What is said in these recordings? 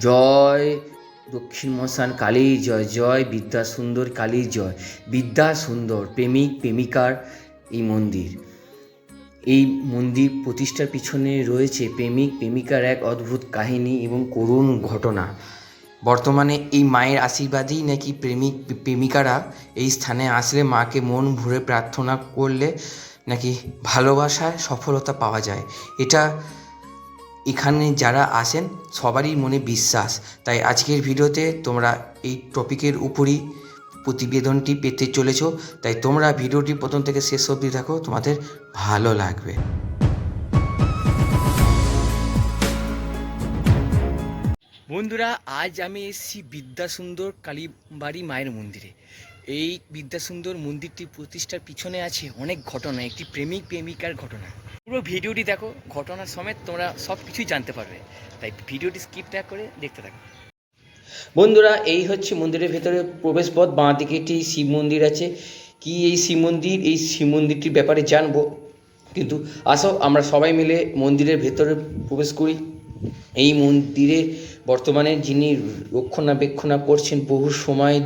জয়, দক্ষিণ মশান কালী জয় জয় বিদ্যা সুন্দর কালীর জয়। বিদ্যা সুন্দর প্রেমিক, প্রেমিকার এই মন্দির। এই মন্দির প্রতিষ্ঠার পিছনে রয়েছে প্রেমিক, প্রেমিকার এক অদ্ভুত কাহিনী এবং করুণ ঘটনা। বর্তমানে এই মায়ের আশীর্বাদেই নাকি প্রেমিক, প্রেমিকারা এই স্থানে আসলে মাকে মন ভরে প্রার্থনা করলে নাকি ভালোবাসায় সফলতা পাওয়া যায়। এটা এখানে যারা আসেন, সবারই মনে বিশ্বাস। তাই আজকের ভিডিওতে তোমরা এই টপিকের উপরই প্রতিবেদনটি পেতে চলেছ। তাই তোমরা ভিডিওটি প্রথম থেকে শেষ অবধি দেখো, তোমাদের ভালো লাগবে। বন্ধুরা, আজ আমি এসেছি বিদ্যাসুন্দর কালীবাড়ি মায়ের মন্দিরে। এই বিদ্যাসুন্দর মন্দিরটি প্রতিষ্ঠার পিছনে আছে অনেক ঘটনা, একটি প্রেমিক প্রেমিকার ঘটনা। পুরো ভিডিওটি দেখো ঘটনার সমেত তোমরা সব কিছুই জানতে পারবে। তাই ভিডিওটি স্কিপ না করে দেখতে থাকো। বন্ধুরা, এই হচ্ছে মন্দিরের ভেতরে প্রবেশপথ বাঁ দিকে একটি শিব মন্দির আছে। কি এই শিব মন্দির? এই শিব মন্দিরটির ব্যাপারে জানব। কিন্তু আসো, আমরা সবাই মিলে মন্দিরের ভেতরে প্রবেশ করি। এই মন্দিরে বর্তমানে যিনি রক্ষণাবেক্ষণা করছেন, বহু সময়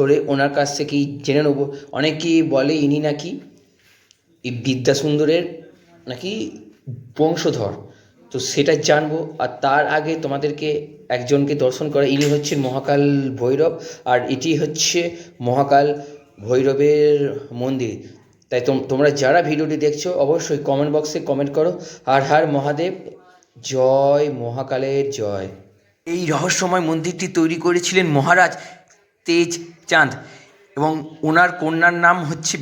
ধরে ওনার কাছ থেকেই জেনে নেব। অনেকেই বলে ইনি নাকি এই বিদ্যাসুন্দরের নাকি বংশধর। তো সেটা জানব আর তার আগে তোমাদেরকে একজনকে দর্শন করা, ইনি হচ্ছেন মহাকাল ভৈরব আর এটি হচ্ছে মহাকাল ভৈরবের মন্দির। তাই তোম- তোমরা যারা ভিডিওটি দেখছ অবশ্যই কমেন্ট বক্সে কমেন্ট করো। আর হার মহাদেব, জয় মহাকালের জয়। এই রহস্যময় মন্দিরটি তৈরি করেছিলেন মহারাজ তেজ চাঁদ। এবং ওনার কন্যার নাম হচ্ছে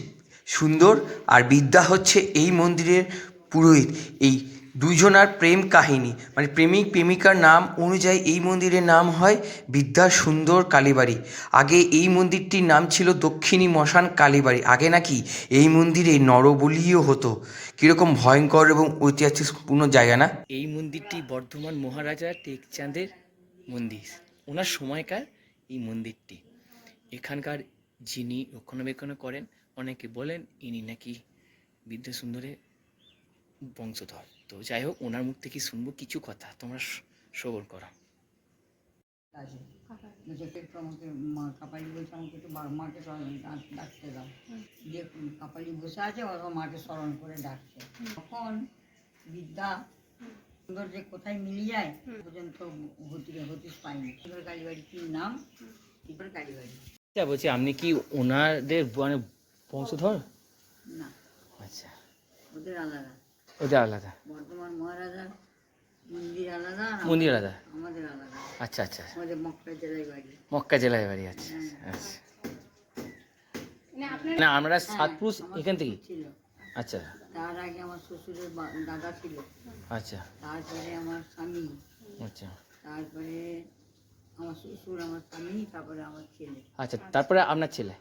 সুন্দর আর বিদ্যা হচ্ছে এই মন্দিরের পুরোহিত। এই দুজনার প্রেম কাহিনী মানে প্রেমিক প্রেমিকার নাম অনুযায়ী এই মন্দিরের নাম হয় বিদ্যা সুন্দর কালীবাড়ি। আগে এই মন্দিরটির নাম ছিল দক্ষিণী মশান কালীবাড়ি। আগে নাকি এই মন্দিরে নরবলিও হতো। কীরকম ভয়ঙ্কর এবং ঐতিহাসিকপূর্ণ জায়গা না? এই মন্দিরটি বর্ধমান মহারাজা টেকচাঁদের মন্দির। ওনার সময়কার এই মন্দিরটি। এখানকার যিনি রক্ষণাবেক্ষণ করেন, অনেকে বলেন ইনি নাকি বিদ্যাসুন্দরের বংশধর। তো যাই হোক, ওনার মুখ থেকে শুনব কিছু কথা। তোমরা শ্রবণ করো। আমাকে মা বলছে, আমাকে একটু মাকে ডাকতে দাও। যে বসে আছে মাকে স্মরণ করে ডাকছে। তখন সুন্দর যে কোথায় মিলে যায় পর্যন্ত হতি হতিস পাইনি এবার কালীবাড়ি কি নাম? এবার কালীবাড়ি। আচ্ছা বলছি আপনি কি ওনাদের মানে বংশধর? না। আচ্ছা। ওদের আলাদা। ওদের আলাদা। বর্তমান মহারাজার মন্দির আলাদা মন্দির আলাদা? আমাদের আলাদা। আচ্ছা আচ্ছা। আমাদের মক্কা জেলায় বাড়ি। মক্কা জেলায় বাড়ি আছে আচ্ছা না আমরা সাত পুরুষ এখান থেকে? ছিল। আচ্ছা। তার আগে আমার শ্বশুরের দাদা ছিল। আচ্ছা। তারপরে আমার স্বামী। আচ্ছা। তারপরে আমার শ্বশুর আমার স্বামী তারপরে আমার ছেলে। আচ্ছা তারপরে আপনার ছেলে?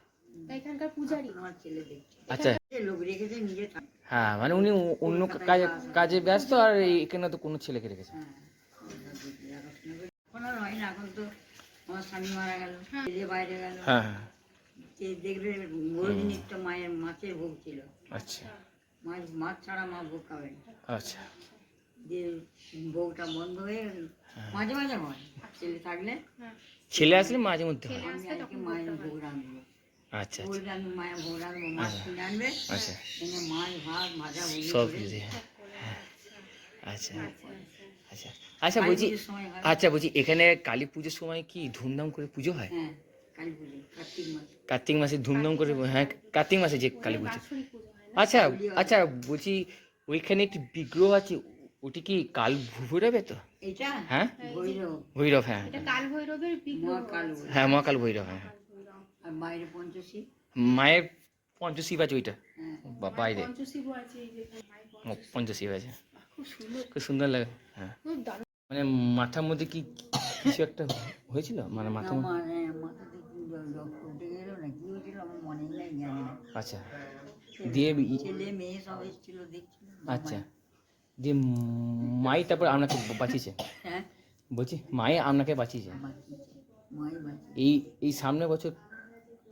এখানকার পূজারি। আমার ছেলে দেখছে। আচ্ছা। লোক রেখেছে নিজে হ্যাঁ মানে উনি অন্য কাজে কাজে ব্যস্ত আর এখানে তো কোনো ছেলেকে রেখেছে। হ্যাঁ। এখন আর হয় না এখন তো আমার স্বামী মারা গেল ছেলে বাইরে গেল। হ্যাঁ হ্যাঁ। যে দেখবে বহুদিন একটা মায়ের মাছের ভোগ ছিল। আচ্ছা। মাছ মাছ ছাড়া মা ভোগ খাবে আচ্ছা। যে ভোগটা বন্ধ হয়ে মাঝে মাঝে হয়। ছেলে থাকলে ছেলে আসলে মাঝে মধ্যে হয়। মায়ের ভোগ রাঁধবো আচ্ছা আচ্ছা। মায়ের ভোগ রাঁধবো মাছ কিনে আনবে আচ্ছা। এনে মাছ ভাত ভাজা সব কিছু হ্যাঁ। আচ্ছা। আচ্ছা। আচ্ছা বলছি হয়। আচ্ছা বলছি এখানে কালী পুজোর সময় কি ধুমধাম করে পুজো হয়? হ্যাঁ কার্তিক মাসে। ধুমধাম করে হ্যাঁ কার্তিক মাসে যে কালী পুজো। আচ্ছা আচ্ছা বলছি ওইখানে একটি বিগ্রহ আছে ওটি কি কাল ভৈরবে তো? হ্যাঁ? ভৈরব। ভৈরব হ্যাঁ। হ্যাঁ মহাকাল ভৈরব হ্যাঁ। আর মায়ের পঞ্চশিব? আছে ওইটা। হ্যাঁ। বা- বাইরে। পঞ্চশিব। আছে। খুব সুন্দর। লাগে হ্যাঁ। মানে মাথার মধ্যে কি কিছু একটা হয়েছিল? মানে হ্যাঁ, মনে না। আচ্ছা। দিয়ে ছেলে মেয়ে সব এসেছিল দেখছিল আচ্ছা। দিয়ে মাই তারপর আপনাকে বাঁচিয়েছে। হ্যাঁ। বলছি মাই আপনাকে বাঁচিয়েছে। এই এই সামনে বছর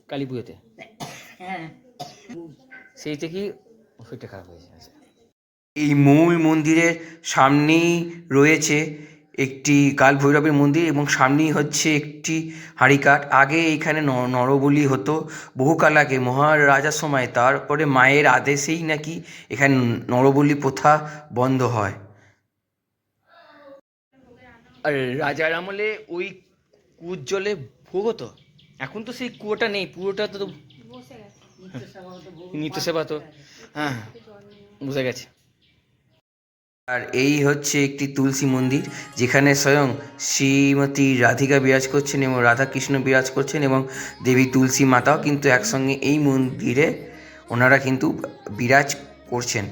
কালী পুজোতে। হ্যাঁ। সেই থেকেই শরীরটা খারাপ হয়েছে এই মূল মন্দিরের সামনেই রয়েছে একটি কাল ভৈরবের মন্দির এবং সামনেই হচ্ছে একটি হাড়িকাঠ। আগে এইখানে ন- নরবলি হতো। বহুকাল আগে মহারাজার সময় তারপরে মায়ের আদেশেই নাকি এখানে নরবলি প্রথা বন্ধ হয়। আর রাজার আমলে ওই কুয়োর জলে ভোগ হতো? এখন তো সেই কুয়োটা নেই পুরোটা তো বসে নিত্য সেবা তো। হ্যাঁ বুঝে গেছে। আর এই হচ্ছে একটি তুলসী মন্দির, যেখানে স্বয়ং শ্রীমতী রাধিকা বিরাজ করছেন এবং রাধাকৃষ্ণ বিরাজ করছেন এবং দেবী তুলসী মাতাও কিন্তু একসঙ্গে এই মন্দিরে ওনারা কিন্তু বিরাজ করছেন।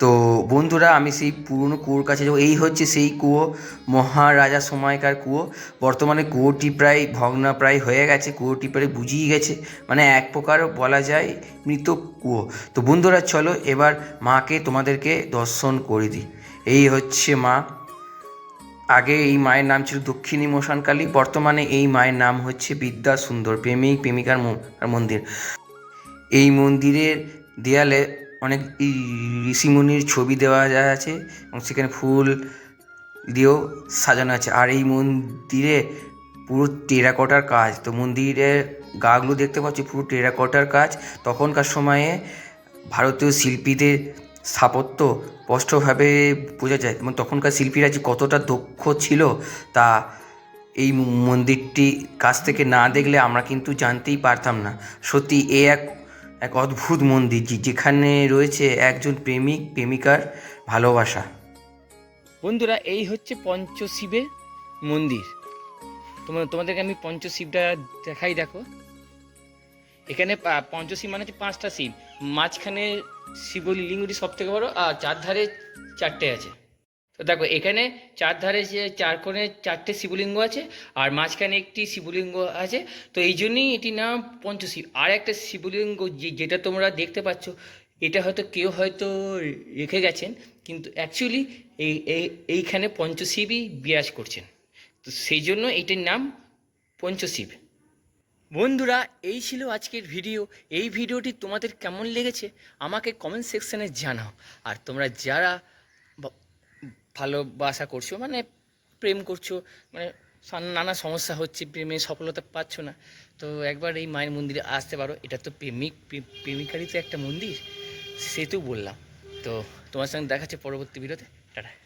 তো বন্ধুরা, আমি সেই পুরনো কুয়োর কাছে যাব। এই হচ্ছে সেই কুয়ো, মহারাজা সময়কার কুয়ো। বর্তমানে কুয়োটি প্রায় ভগ্নাপ্রায় হয়ে গেছে, কুয়োটি প্রায় বুঝিয়ে গেছে। মানে এক প্রকার বলা যায় মৃত কুয়ো। তো বন্ধুরা, চলো এবার মাকে তোমাদেরকে দর্শন করে দিই। এই হচ্ছে মা। আগে এই মায়ের নাম ছিল দক্ষিণী মশানকালী বর্তমানে এই মায়ের নাম হচ্ছে বিদ্যা সুন্দর প্রেমিক, প্রেমিকার মন্দির। এই মন্দিরের দেয়ালে অনেক ঋষিমুনির ছবি দেওয়া যায় আছে এবং সেখানে ফুল দিয়েও সাজানো আছে। আর এই মন্দিরে পুরো টেরাকোটার কাজ, তো মন্দিরের গাগুলো দেখতে পাচ্ছি, পুরো টেরাকোটার কাজ। তখনকার সময়ে ভারতীয় শিল্পীদের স্থাপত্য স্পষ্টভাবে বোঝা যায় এবং তখনকার শিল্পীরা যে কতটা দক্ষ ছিল তা এই মন্দিরটি কাছ থেকে না দেখলে আমরা কিন্তু জানতেই পারতাম না। সত্যি এ এক এক অদ্ভুত মন্দির যেখানে রয়েছে একজন প্রেমিক, প্রেমিকার ভালোবাসা। বন্ধুরা, এই হচ্ছে পঞ্চশিবের মন্দির। তোমার, তোমাদেরকে আমি পঞ্চশিবটা দেখাই দেখো। এখানে পঞ্চশিব মানে হচ্ছে পাঁচটা শিব। মাঝখানে শিবলিঙ্গটি সব থেকে বড়, আর চার ধারে চারটে আছে। তো দেখো, এখানে চার ধারে যে চার কোণে চারটে শিবলিঙ্গ আছে, আর মাঝখানে একটি শিবলিঙ্গ আছে। তো এই জন্যই এটির নাম পঞ্চশিব। আর একটা শিবলিঙ্গ যেটা তোমরা দেখতে পাচ্ছ, এটা হয়তো কেউ হয়তো রেখে গেছেন, কিন্তু অ্যাকচুয়ালি এই- এইখানে পঞ্চশিবই বিরাজ করছেন। তো সেই জন্য এটির নাম পঞ্চশিব। বন্ধুরা, এই ছিল আজকের ভিডিও এই ভিডিওটি তোমাদের কেমন লেগেছে আমাকে কমেন্ট সেকশনে জানাও। আর তোমরা যারা ভালোবাসা করছ মানে প্রেম করছ মানে সা- নানা সমস্যা হচ্ছে, প্রেমে সফলতা পাচ্ছ না, তো একবার এই মায়ের মন্দিরে আসতে পারো। এটা তো প্রেমিক প্রে- প্রেমিকারই তো একটা মন্দির সেহেতু বললাম। তো তোমার সঙ্গে দেখাচ্ছে পরবর্তী ভিডিওতে টাটা।